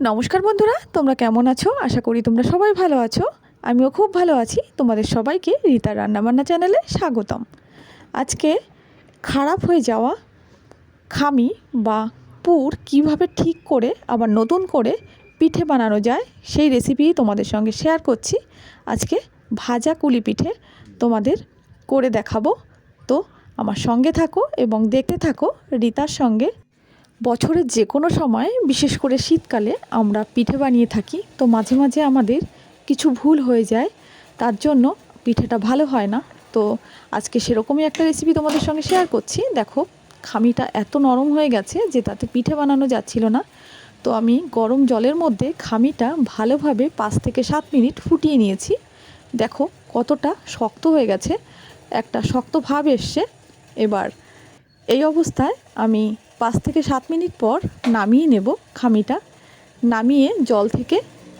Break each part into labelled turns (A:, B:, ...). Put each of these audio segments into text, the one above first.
A: নমস্কার বন্ধুরা, তোমরা কেমন আছো? আশা করি তোমরা সবাই ভালো আছো। আমিও খুব ভালো আছি। তোমাদের সবাইকে রীতা রান্নাবান্না চ্যানেলে স্বাগতম। আজকে খারাপ হয়ে যাওয়া খামি বা পুর কীভাবে ঠিক করে, আবার নতুন করে পিঠে বানানো যায়, সেই রেসিপি তোমাদের সঙ্গে শেয়ার করছি। আজকে ভাজা কুলি পিঠে তোমাদের করে দেখাবো। তো আমার সঙ্গে থাকো এবং দেখতে থাকো রীতার সঙ্গে বছরের যে কোনো সময়, বিশেষ করে শীতকালে, আমরা পিঠে বানিয়ে থাকি। তো মাঝে মাঝে আমাদের কিছু ভুল হয়ে যায়, তার জন্য পিঠেটা ভালো হয় না। তো আজকে সেরকমই একটা রেসিপি তোমাদের সঙ্গে শেয়ার করছি। দেখো, খামিটা এত নরম হয়ে গেছে যে তাতে পিঠে বানানো যাচ্ছিল না। তো আমি গরম জলের মধ্যে খামিটা ভালোভাবে পাঁচ থেকে সাত মিনিট ফুটিয়ে নিয়েছি। দেখো, কতটা শক্ত হয়ে গেছে। একটা শক্ত ভাব এসছে। এবার এই অবস্থায় আমি পাঁচ থেকে সাত মিনিট পর নামিয়ে নেব খামিটা। নামিয়ে জল থেকে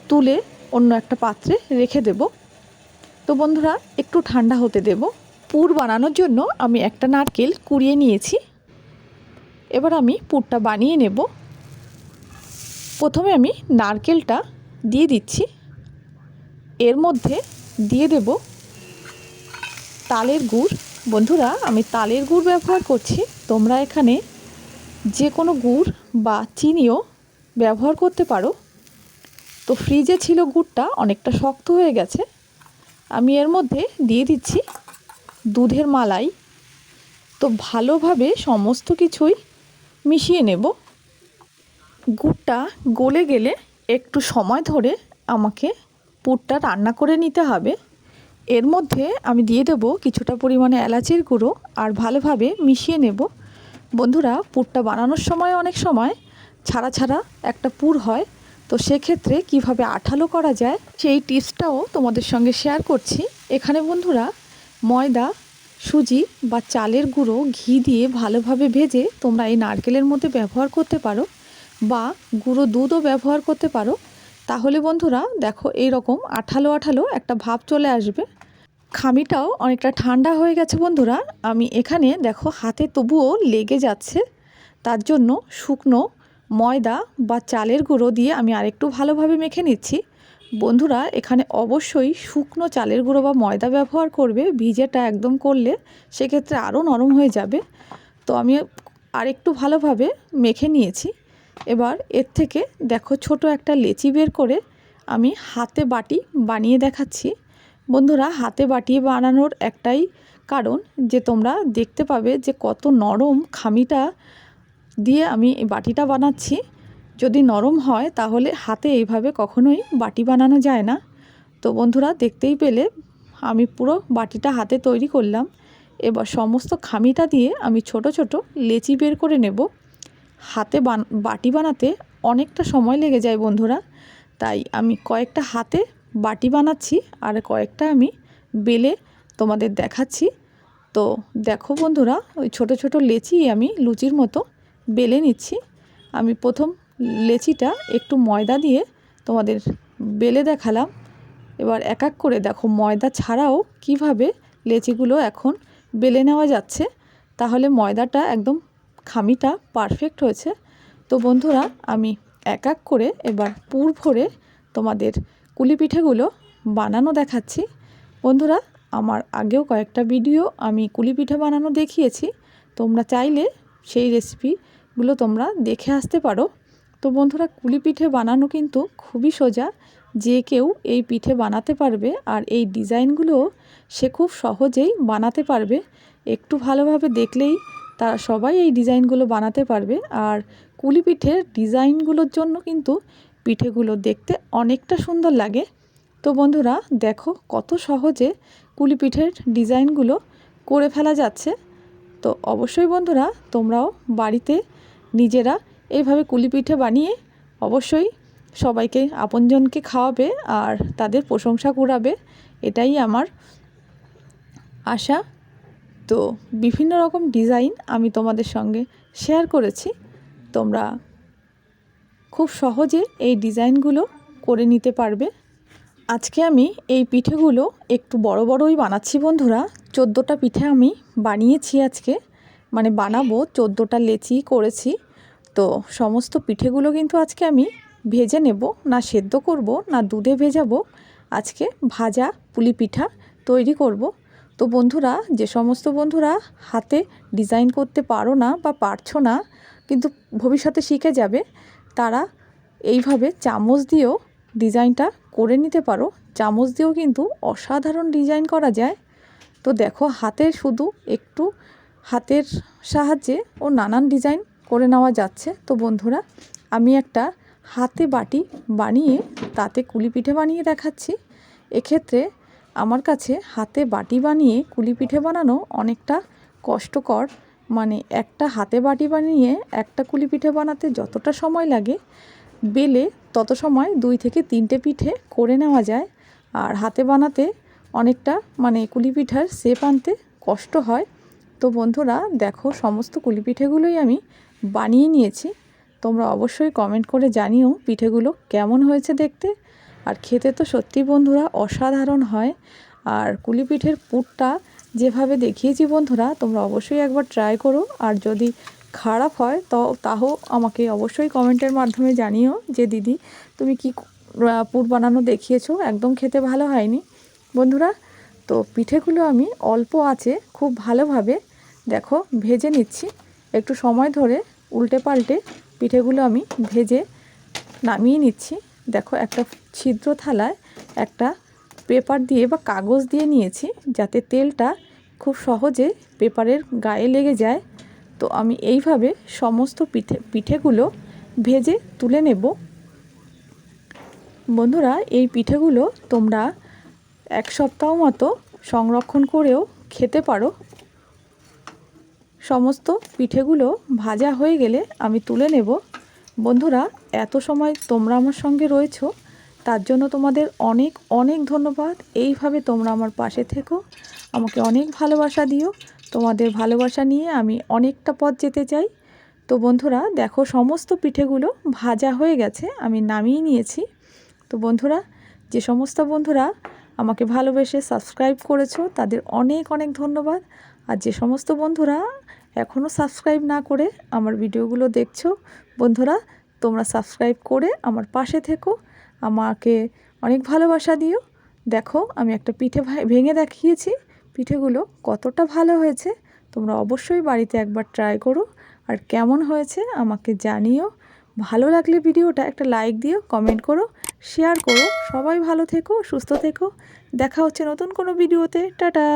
A: তুলে অন্য একটা পাত্রে রেখে দেব। তো বন্ধুরা, একটু ঠান্ডা হতে দেব। পুর বানানোর জন্য আমি একটা নারকেল কুড়িয়ে নিয়েছি। এবার আমি পুরটা বানিয়ে নেব। প্রথমে আমি নারকেলটা দিয়ে দিচ্ছি। এর মধ্যে দিয়ে দেব তালের গুড়। বন্ধুরা, আমি তালের গুড় ব্যবহার করছি। তোমরা এখানে যে কোনো গুড় বা চিনিও ব্যবহার করতে পারো। তো ফ্রিজে ছিল গুড়টা অনেকটা শক্ত হয়ে গেছে। আমি এর মধ্যে দিয়ে দিচ্ছি দুধের মালাই। তো ভালোভাবে সমস্ত কিছুই মিশিয়ে নেব। গুড়টা গলে গেলে একটু সময় ধরে আমাকে পুরটা রান্না করে নিতে হবে। এর মধ্যে আমি দিয়ে দেব কিছুটা পরিমাণে এলাচের গুঁড়ো আর ভালোভাবে মিশিয়ে নেব। বন্ধুরা, পুরটা বানানোর সময় অনেক সময় ছাড়া ছাড়া একটা পুর হয়। তো সেক্ষেত্রে কীভাবে আঠালো করা যায় সেই টিপসটাও তোমাদের সঙ্গে শেয়ার করছি। এখানে বন্ধুরা, ময়দা, সুজি বা চালের গুঁড়ো ঘি দিয়ে ভালোভাবে ভেজে তোমরা এই নারকেলের মধ্যে ব্যবহার করতে পারো বা গুঁড়ো দুধও ব্যবহার করতে পারো। তাহলে বন্ধুরা, দেখো এই রকম আঠালো আঠালো একটা ভাব চলে আসবে। খামিটাও অনেকটা ঠান্ডা হয়ে গেছে, বন্ধুরা। আমি এখানে, দেখো, হাতে তবুও লেগে যাচ্ছে। তার জন্য শুকনো ময়দা বা চালের গুঁড়ো দিয়ে আমি আরেকটু ভালোভাবে মেখে নিচ্ছি। বন্ধুরা, এখানে অবশ্যই শুকনো চালের গুঁড়ো বা ময়দা ব্যবহার করবে। ভিজেটা একদম করলে সেক্ষেত্রে আরও নরম হয়ে যাবে। তো আমি আরেকটু ভালোভাবে মেখে নিয়েছি। এবার এর থেকে, দেখো, ছোট একটা লেচি বের করে আমি হাতে বাটি বানিয়ে দেখাচ্ছি। বন্ধুরা, হাতে বাটিয়ে বানানোর একটাই কারণ যে তোমরা দেখতে পাবে যে কত নরম খামিটা দিয়ে আমি বাটিটা বানাচ্ছি। যদি নরম হয়, তাহলে হাতে এইভাবে কখনোই বাটি বানানো যায় না। তো বন্ধুরা, দেখতেই পেলে আমি পুরো বাটিটা হাতে তৈরি করলাম। এবার সমস্ত খামিটা দিয়ে আমি ছোট ছোট লেচি বের করে নেব। হাতে বাটি বানাতে অনেকটা সময় লেগে যায় বন্ধুরা। তাই আমি কয়েকটা হাতে বাটি বানাচ্ছি আর কয়েকটা আমি বেলে তোমাদের দেখাচ্ছি। তো দেখো বন্ধুরা, ওই ছোট ছোট লেচি আমি লুচির মতো বেলে নিচ্ছি। আমি প্রথম লেচিটা একটু ময়দা দিয়ে তোমাদের বেলে দেখালাম। এবার এক এক করে দেখো ময়দা ছাড়াও কীভাবে লেচিগুলো এখন বেলে নেওয়া যাচ্ছে। তাহলে ময়দাটা একদম খামিটা পারফেক্ট হয়েছে। তো বন্ধুরা, আমি এক এক করে এবার পুর ভরে তোমাদের কুলি পিঠেগুলো বানানো দেখাচ্ছি। বন্ধুরা, আমার আগেও কয়েকটা ভিডিও আমি কুলি পিঠে বানানো দেখিয়েছি। তোমরা চাইলে সেই রেসিপিগুলো তোমরা দেখে আসতে পারো। তো বন্ধুরা কুলি পিঠে বানানো কিন্তু খুবই সোজা। যে কেউ এই পিঠে বানাতে পারবে আর এই ডিজাইনগুলো সে খুব সহজেই বানাতে পারবে। একটু ভালোভাবে দেখলেই তারা সবাই এই ডিজাইনগুলো বানাতে পারবে। আর কুলি পিঠের ডিজাইনগুলোর জন্য কিন্তু পিঠেগুলো দেখতে অনেকটা সুন্দর লাগে। তো বন্ধুরা, দেখো কত সহজে কুলি পিঠের ডিজাইনগুলো করে ফেলা যাচ্ছে। তো অবশ্যই বন্ধুরা, তোমরাও বাড়িতে নিজেরা এইভাবে কুলি পিঠে বানিয়ে অবশ্যই সবাইকে, আপনজনকে খাওয়াবে আর তাদের প্রশংসা কুড়াবে। এটাই আমার আশা। তো বিভিন্ন রকম ডিজাইন আমি তোমাদের সঙ্গে শেয়ার করেছি। তোমরা খুব সহজে এই ডিজাইনগুলো করে নিতে পারবে। আজকে আমি এই পিঠেগুলো একটু বড় বড়ই বানাচ্ছি বন্ধুরা। চোদ্দোটা পিঠে আমি বানিয়েছি আজকে। মানে বানাবো, চোদ্দোটা লেচি করেছি। তো সমস্ত পিঠেগুলো কিন্তু আজকে আমি ভেজে নেব। না সেদ্ধ করব, না দুধে ভেজাবো। আজকে ভাজা পুলি পিঠা তৈরি করব। তো বন্ধুরা, যে সমস্ত বন্ধুরা হাতে ডিজাইন করতে পারো না বা পারছ না, কিন্তু ভবিষ্যতে শিখে যাবে তারা এইভাবে চামচ দিয়েও ডিজাইনটা করে নিতে পারো। চামচ দিয়েও কিন্তু অসাধারণ ডিজাইন করা যায়। তো দেখো, হাতে শুধু একটু হাতের সাহায্যে ও নানান ডিজাইন করে নেওয়া যাচ্ছে। তো বন্ধুরা, আমি একটা হাতে বাটি বানিয়ে, তাতে কুলি পিঠে বানিয়ে দেখাচ্ছি। এক্ষেত্রে আমার কাছে হাতে বাটি বানিয়ে কুলি পিঠে বানানো অনেকটা কষ্টকর মানে একটা হাতে বাটি বানিয়ে একটা কুলি পিঠে বানাতে যতটা সময় লাগে, বেলে তত সময় দুই থেকে তিনটে পিঠে করে নেওয়া যায়। আর হাতে বানাতে অনেকটা মানে কুলি পিঠার শেপ আনতে কষ্ট হয়। তো বন্ধুরা, দেখো সমস্ত কুলি পিঠেগুলোই আমি বানিয়ে নিয়েছি। তোমরা অবশ্যই কমেন্ট করে জানিও পিঠেগুলো কেমন হয়েছে দেখতে। আর খেতে তো সত্যি বন্ধুরা অসাধারণ হয়। আর কুলি পিঠের পুরটা যেভাবে দেখিয়েছি বন্ধুরা, তোমরা অবশ্যই একবার ট্রাই করো। আর যদি খারাপ হয়, তো তাও আমাকে অবশ্যই কমেন্টের মাধ্যমে জানিও যে, দিদি, তুমি কি পুর বানানো দেখিয়েছো? একদম খেতে ভালো হয়নি। বন্ধুরা, তো পিঠেগুলো আমি অল্প আছে, খুব ভালোভাবে দেখো ভেজে নিচ্ছি। একটু সময় ধরে উল্টে পাল্টে পিঠেগুলো আমি ভেজে নামিয়ে নিচ্ছি। দেখো, একটা ছিদ্র থালায় একটা পেপার দিয়ে বা কাগজ দিয়ে নিয়েছি, যাতে তেলটা খুব সহজে পেপারের গায়ে লেগে যায়। তো আমি এইভাবে সমস্ত পিঠে, পিঠেগুলো ভেজে তুলে নেব। বন্ধুরা, এই পিঠেগুলো তোমরা এক সপ্তাহ মতো সংরক্ষণ করেও খেতে পারো। সমস্ত পিঠেগুলো ভাজা হয়ে গেলে আমি তুলে নেব। বন্ধুরা, এত সময় তোমরা আমার সঙ্গে রয়েছো, তার জন্য তোমাদের অনেক অনেক ধন্যবাদ। এইভাবে তোমরা আমার পাশে থেকো। আমাকে অনেক ভালোবাসা দিও। তোমাদের ভালোবাসা নিয়ে আমি অনেকটা পথ যেতে চাই। তো বন্ধুরা, দেখো সমস্ত পিঠেগুলো ভাজা হয়ে গেছে, আমি নামিয়ে নিয়েছি। তো বন্ধুরা, যে সমস্ত বন্ধুরা আমাকে ভালোবেসে সাবস্ক্রাইব করেছ, তাদের অনেক অনেক ধন্যবাদ। আর যে সমস্ত বন্ধুরা এখনও সাবস্ক্রাইব না করে আমার ভিডিওগুলো দেখছ, বন্ধুরা, তোমরা সাবস্ক্রাইব করে আমার পাশে থেকো। আমাকে অনেক ভালোবাসা দিও। দেখো, আমি একটা পিঠে ভেঙে দেখিয়েছি। পিঠেগুলো কতটা ভালো হয়েছে তোমরা অবশ্যই বাড়িতে একবার ট্রাই করো। আর কেমন হয়েছে আমাকে জানিও। ভালো লাগলে ভিডিওটা একটা লাইক দিও কমেন্ট করো শেয়ার করো। সবাই ভালো থেকো, সুস্থ থেকো। দেখা হচ্ছে নতুন কোনো ভিডিওতে টাটা!